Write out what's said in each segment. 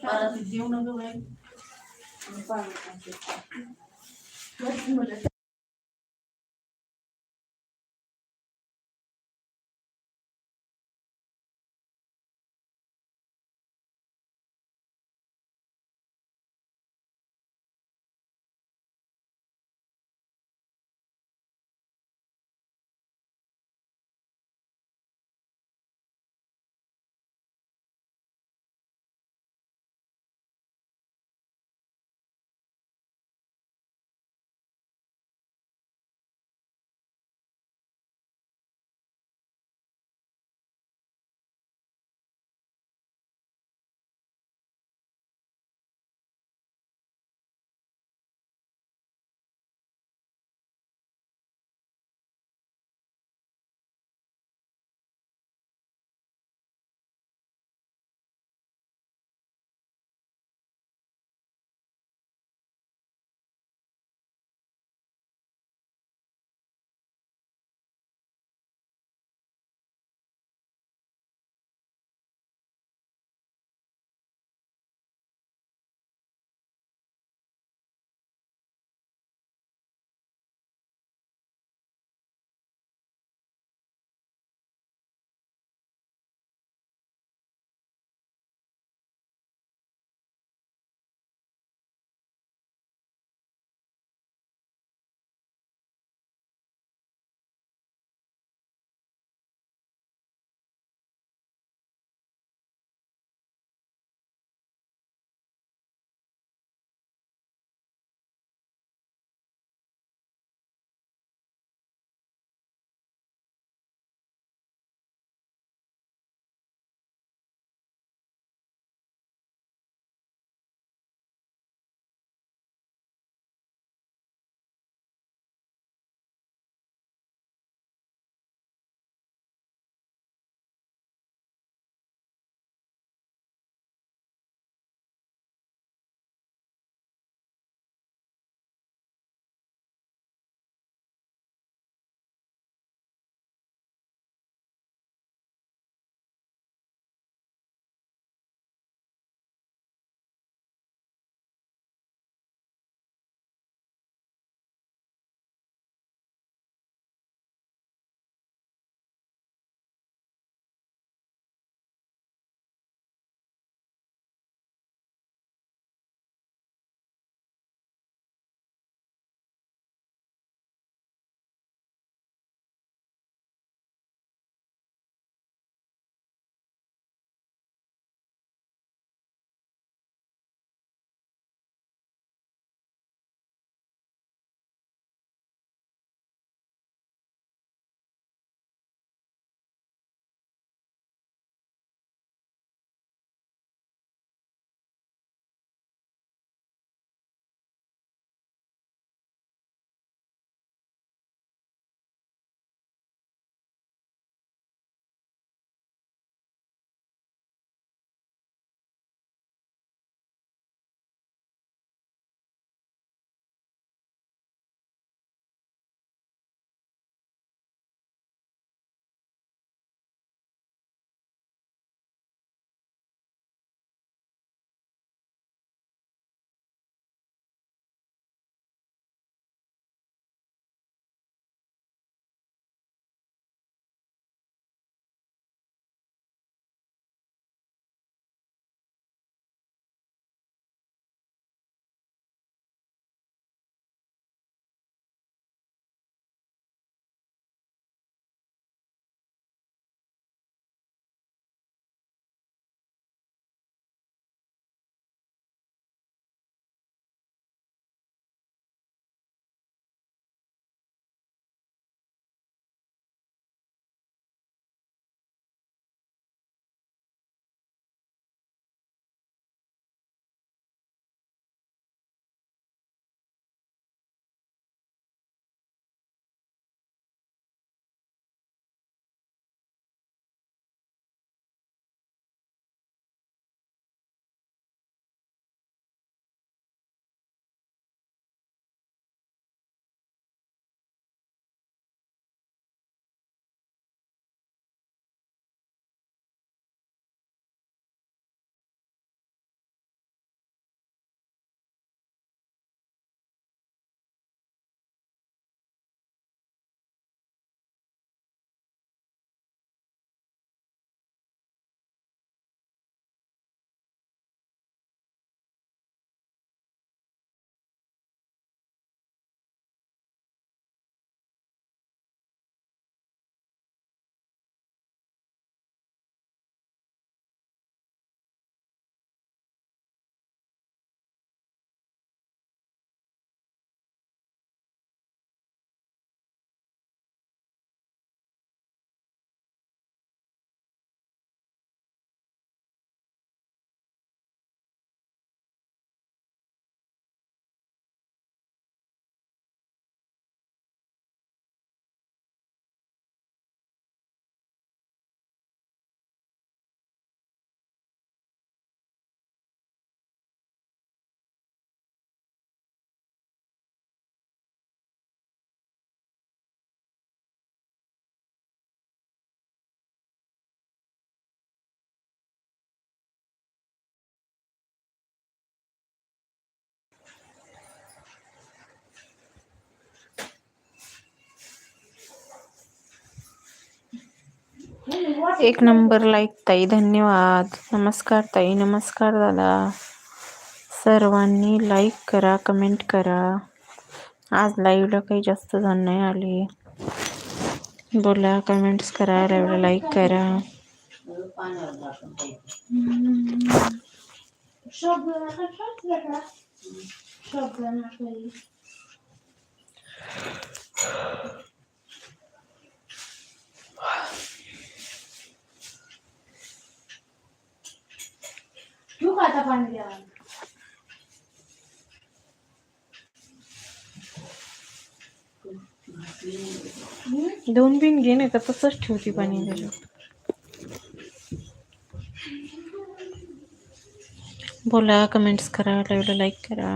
Para si Diyo na gawin. Ano pa? एक number like ताई, धन्यवाद. नमस्कार ताई, नमस्कार दादा. सर्वांनी लाईक करा कमेंट करा. आज लाईव्हला काही जास्त जण नाही आले. बोला कमेंट्स करा लाईव्हला लाईक करा. पाण्यावर टाकून खायचं. तू का आता पाणी द्या दोन बिन घे नाही तर तसंच ठेवते पाणी त्याच्यात बोला कमेंट्स करा लाईव्हला लाईक करा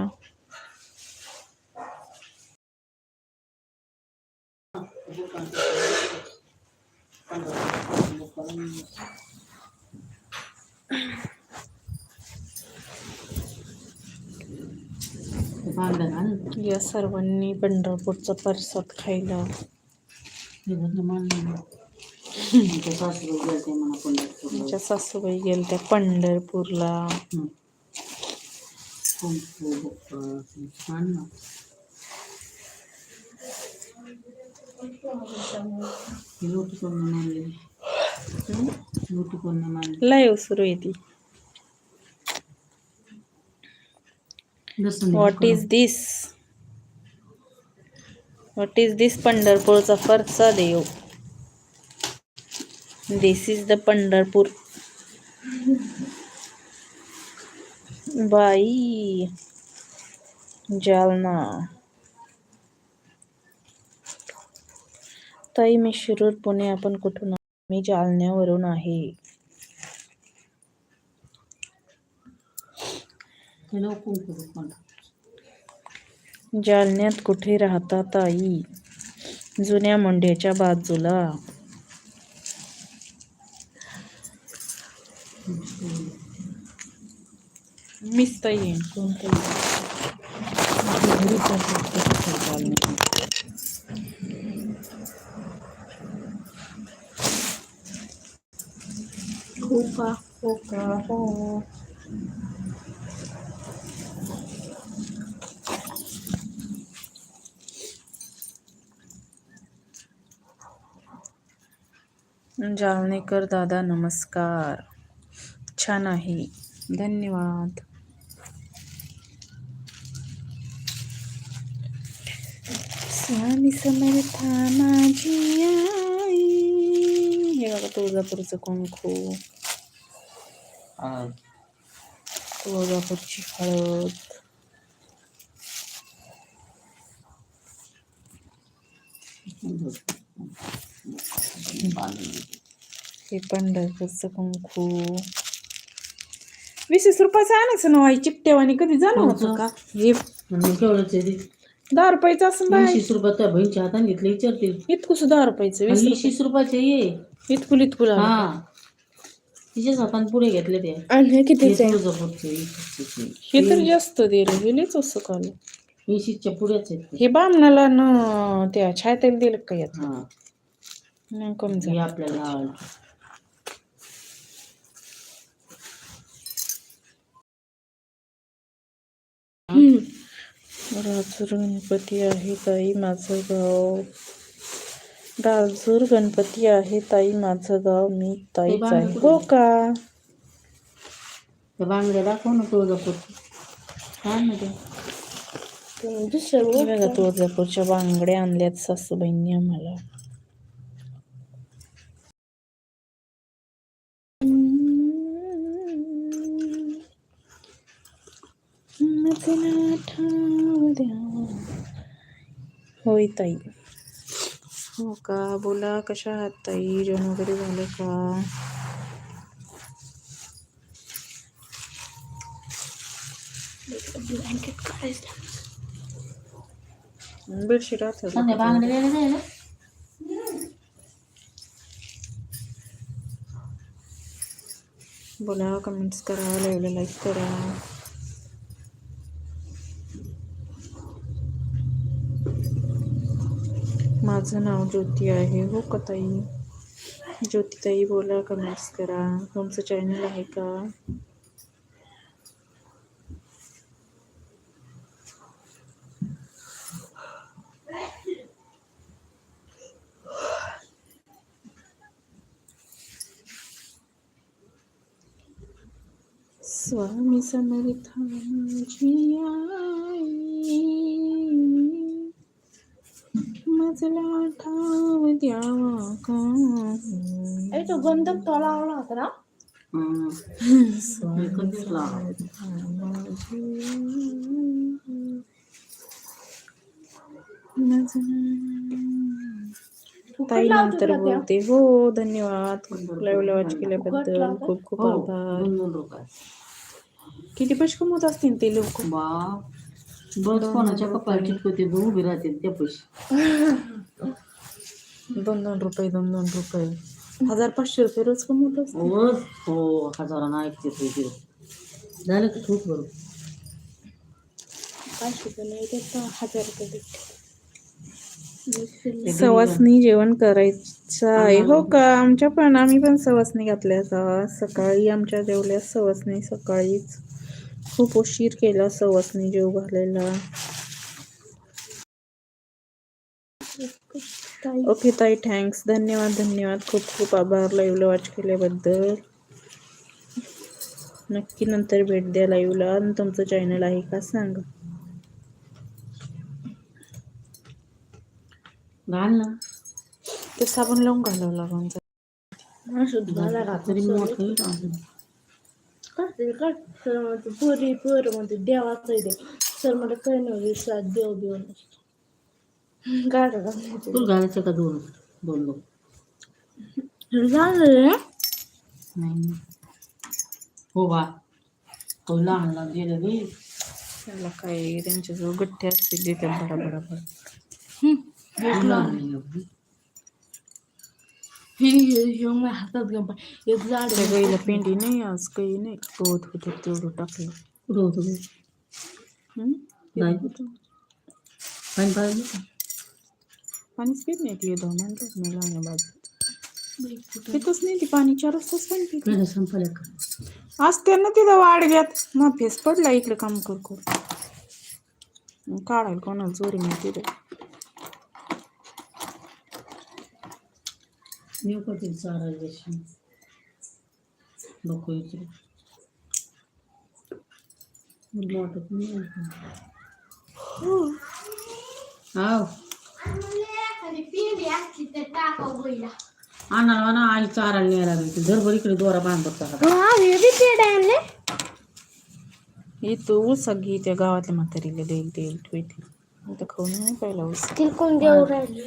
या सर्वांनी पंढरपूरचा प्रसाद खायला. ते घरनं मानलं. आमच्या सासूबाई गेल्या त्या पंढरपूरला. हं. ही? लाईव्ह सुरू आहे ती. What is this what is this पंढरपूरचा फरचा देव? This is the Pandharpur. बाई जालना. ताई मी शिरूर पुणे. आपण कुठून? मी जालन्यावरून आहे. जालन्यात कुठे राहता ताई? जुन्या मुंड्याच्या बाजूला। मिसता येईल कोणतं Opa, opa, opa. Krishna Jalnekar दादा नमस्कार। छान आहे. धन्यवाद. स्वामी समर्था माझी आई. हे बघा तुळजापूरचं तुळजापूरची हळद. हे पंढरपूरचं कुंकू. वीस रुपयाचं आणायचं ना वाई चिपट्यावानी कधी जाणं होतं का? हे आणि केवढंच आहे ते? दहा रुपयाचं असं बाय वीस रुपये त्या बहिणीच्या हाताने घेतले विचारतील. इतकं सुद्धा रुपयाचं वीस वीस रुपयाचे ये इतकुल इतकुल आलं. हा. तिच्याच हाताने पुढे घेतले ते. आणि हे कितीच आहे? तर जास्त दिलं लयच असं काल वीसच्या पुढेच आहेत ते. हे बामणाला न त्या छायताला दिलं का यात हा. नाही कमी हे आपल्याला आवडलं. राजूर गणपती आहे ताई. माझं गाव. राजूर गणपती आहे ताई. माझं गाव मी ताईच आहे. हो का? त्या बांगड्या दाखव ना तुळजापूरचे छान ना ते. दुसऱ्या बघा तुळजापूरच्या बांगड्या आणल्यात सासूबाईंनी आम्हाला. नाव ठाव द्या. होय ताई हो का? बोला कशा आहात ताई? जेवण वगैरे झालं का? बेडशीट बांगड्या द्यायला जाय ना? बोला कमेंट्स करा लाईव्हला लाईक करा. माझं नाव ज्योती आहे. हो का ताई ज्योतिताई बोला कमेंट्स करा. तुमचं चॅनल आहे का? स्वामी समर्था माझी मजला ठाव द्यावा का अरे तो गंधक तो लावला होता ना हम्म. मी कधीच लावला. फुकट ताई लावतो नंतर तुला त्या? बोलते हो धन्यवाद लाईव्ह वॉच केल्याबद्दल लावतात? खूप खूप हो आभार दोन दोन रुपये किती पैसे कमवत असतील ते लोक बा बस कोणाच्या कपाळ चिटकवते बघ उभी राहते त्या पैसे. दोन दोन रुपये दोन दोन रुपये. हजार पाचशे रुपये रोज कमवत असतील हो हो हजारानं ऐकते पैसे झालं की खूप बरोबर पाचशे रुपये नाही देत हजार रुपये सवासनी जेवण करायचं आहे हो का? आमच्या पण आम्ही पण सवासनी घातल्या सकाळी आमच्या जेवल्या सवासनी सकाळीच खूप उशीर केला सवासनी जेव घालायला. ओके ताई थँक्स धन्यवाद धन्यवाद. खूप खूप आभार लाईव्हला वॉच केल्याबद्दल. नक्की नंतर भेट द्या लाईव्हला आणि तुमचं चॅनल आहे का सांगा. घाल ना. ते साबण लावून घालावं लागून मोठं? काढते काढ सर म्हणते पोरी पोर म्हणते देवाचं आहे ते सर म्हणते काही नाही विश्वास देव देव नसतो काढा काढायचं तुला घालायचं का दोन? दोन झालं नाही हो बा. हो लहान लहान दिलं गे त्याला काय त्यांच्याजवळ गठ्ठे असतील देतात बडा हातात एक झाड पेंडी नाही आज काही नाही गवत होतं तेवढं टाकलं कुठं होतं गे हम्म? नाही पाणी पाहिजे का पाणीच पित नाही ती येतो म्हणतात मी लहान बाजू पितच नाही ती पाणी चार वाजताच पाणी पित नाही संपल्या का आज त्यांना तिथं वाडग्यात ना फेस पडला इकडे काम कर कर। काढायला कोणाला चोरी नाही तिथं Neokorteks ağrı şimdi. Bakıyor ki. Bunu artık ne yapayım? Au. ಅಣ್ಣಲ್ವನ ಅಲ್ಲಿ ಚಾರಲ್ಲಿ ನೀರಾಗೈತಿ ದರ್ಬರಿ ಕಡೆ ದೂರ ಬಂದ್ಬಿಡ್ತಾರೆ इथं ऊस घेते गावातल्या म्हातारीला देईल देईल ठेवते आता खाऊन नाही पाहिला ऊस तिकडून देऊ राहिली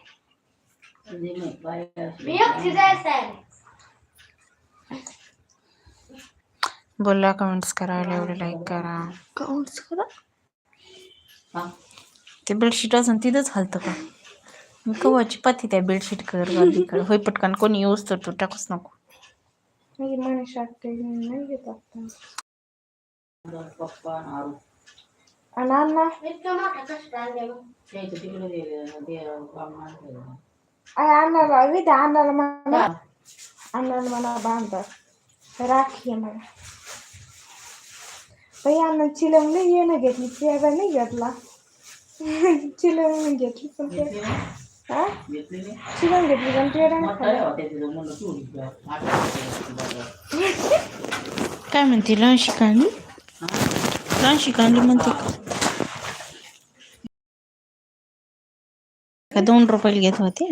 बोला कमेंट्स करा एवढे लाईक करा. काउंट्स करा. ते बेडशीट अजून तिथंच हालतं का? मी कवाची पाती त्या बेडशीट कर कर. होय पटकन कोणी येऊस तर तू टाकूच नको. पप्पा आणि अण्णाला विद्या अण्णाला म्हणा. अण्णाला म्हणा बांधतात राखी आहे मला. बाई अण्णा चिलम नाही येणं घेतली. पेगा नाही घेतला. चिलम घेतली पण ते. घेतली ना? हा? चिलम घेतली पण मग काय म्हणते? लहानशी कांदी लहानशी कांदी म्हणते का? का दोन रुपयाला घेत होते?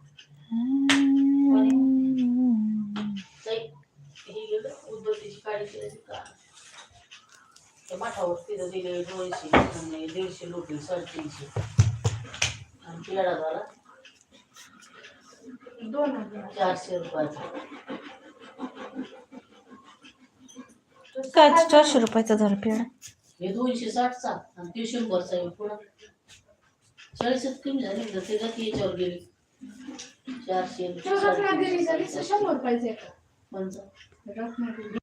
माठावर तिथं दिले दोनशे दीडशे लोटी साडेतीनशे आणि पेढा झाला दोन हजार. चारशे रुपयाचा. काय चारशे रुपयाचा झाला पेढा हे दोनशे साठचा आणि ते शंभरचा आहे पुढं. चाळीसच कमी झाले ना ते जाती याच्यावर गेली. चारशे तो रत्नागिरीचा शंभर रुपयाचा आहे का? पंचा रत्नागिरी.